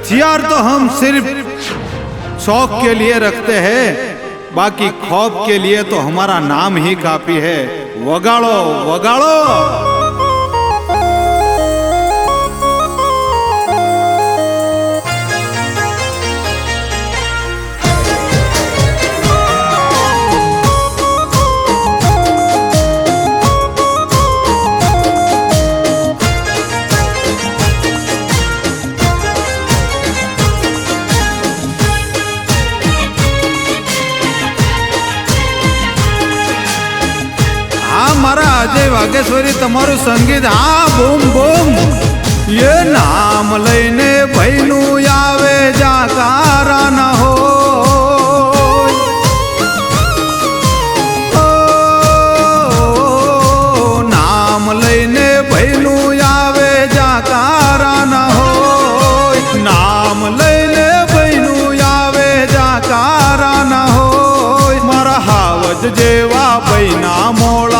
हथियार तो हम सिर्फ शौक के लिए रखते हैं बाकी खौफ के लिए तो हमारा नाम ही काफी है वगाड़ो वगाड़ो અજય તમારું સંગીત, હા, બૂમ બૂમ. એ નામ લઈને ભઈનું આવે જાકારા ન હો નામ લઈને ભૈનું આવે જાકારા ન હોય. નામ લઈને ભઈનું આવે જાકારા ન હોય. મારા હાવજ જેવા ભઈના મોળા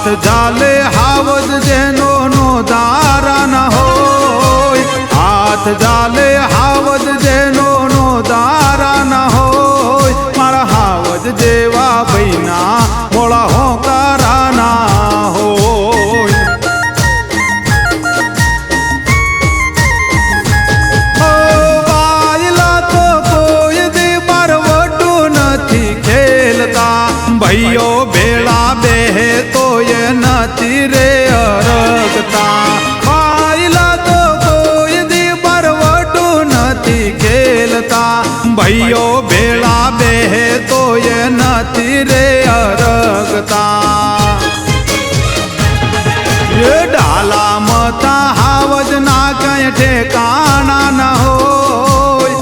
હાથ ઝાલે હાવજ જેનો નો દારા ના હોય હાથ ઝાલે ડાલા મતા હાવજ ના કઈ ઠેકાણા ન હોય.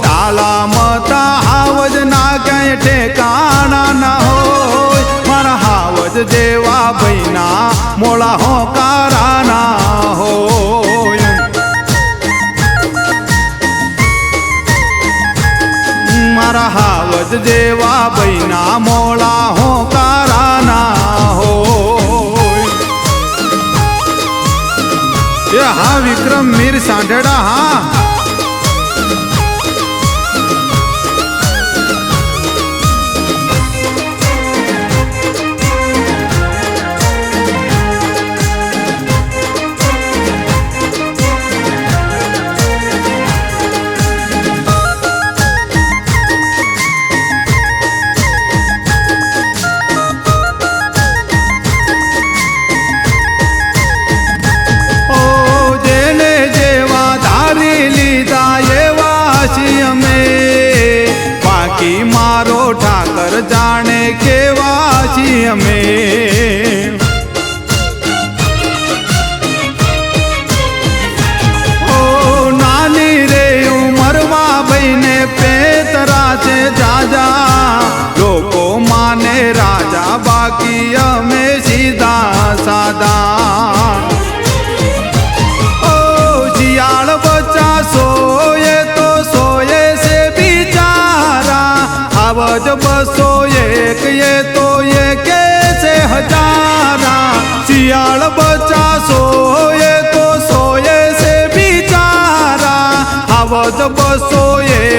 ડાલા મતા હાવજ ના કઈ ઠેકાણા ન હોય. મારા હાવજ જેવા ભૈના મોળા હોકારા એ હા વિક્રમ મીર સાંઢેડા હા.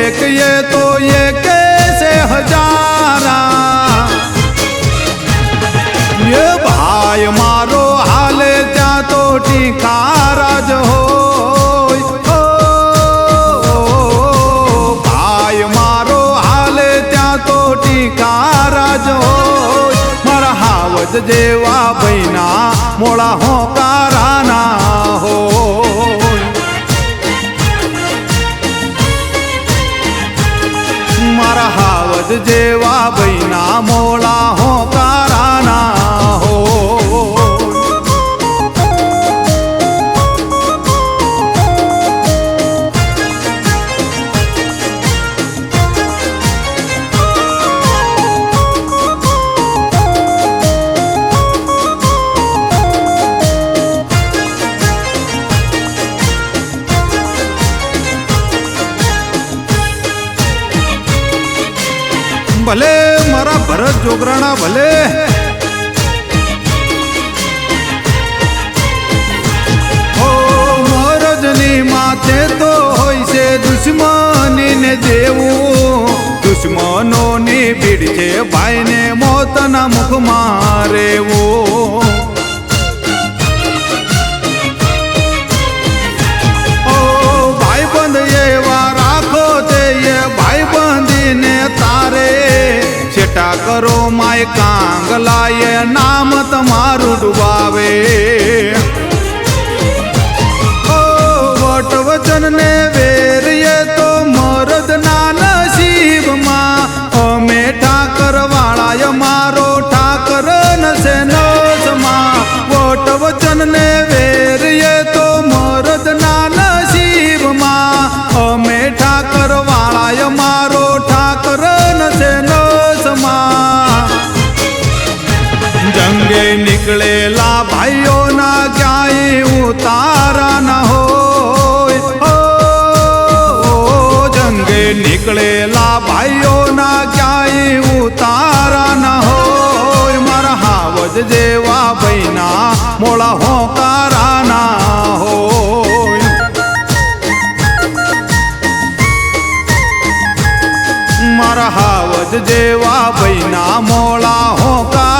એક એ તો એ કે છે હજારા એ ભાઈ મારો હાલે ત્યાં તો ટીકારા જ હોય ઓ, ભાઈ મારો હાલે ત્યાં તો ટીકારા જ હોય મારા હાવજ જેવા ભઈના મોળા હોકારા જેવા જોગરાણા ભલે. મોરજની માથે તો હોય છે દુશ્મની ને દેવું. દુશ્મનોની ભીડ છે ભાઈને મોતના મુખમાં રેવું કરો માય કાંગલાએ નામ તમારું ડુબાવે. ઉતારા ન હોય. ઓ, જંગે નીકળેલા ભાઈઓના ક્યાંય ઉતારા ન હોય. મારા હાવજ જેવા ભૈના મોળા હોકારા ના હોય. મારા હાવજ જેવા ભૈના મોળા હોકારા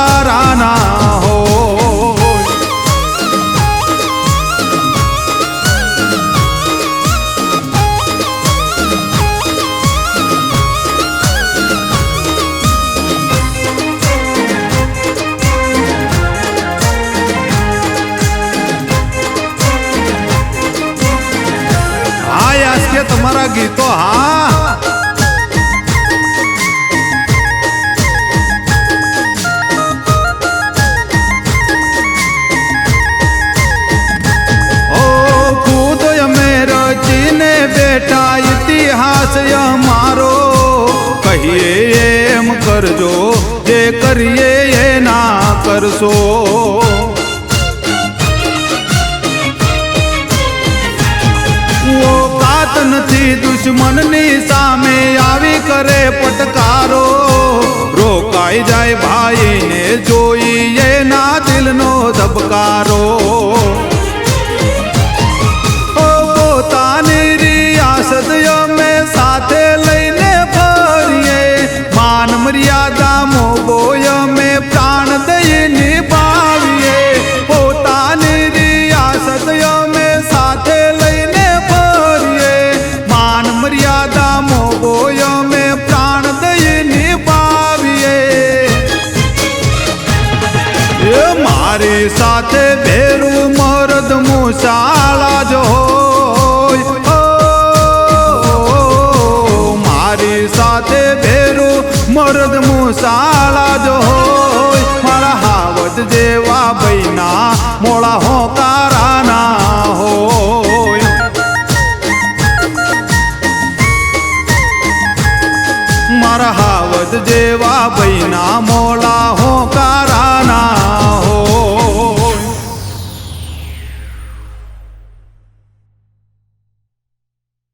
કરશો? કાત નથી, દુશ્મનની સામે આવી કરે પટકારો. રોકાઈ જાય ભાઈને જોઈએ ના દિલનો ધબકારો. મરદ મુસાળા જો હોય. મારા હાવત જેવા ભાઈના મોળા હોકારા ના હોય મારા હાવત જેવા બૈના મોળા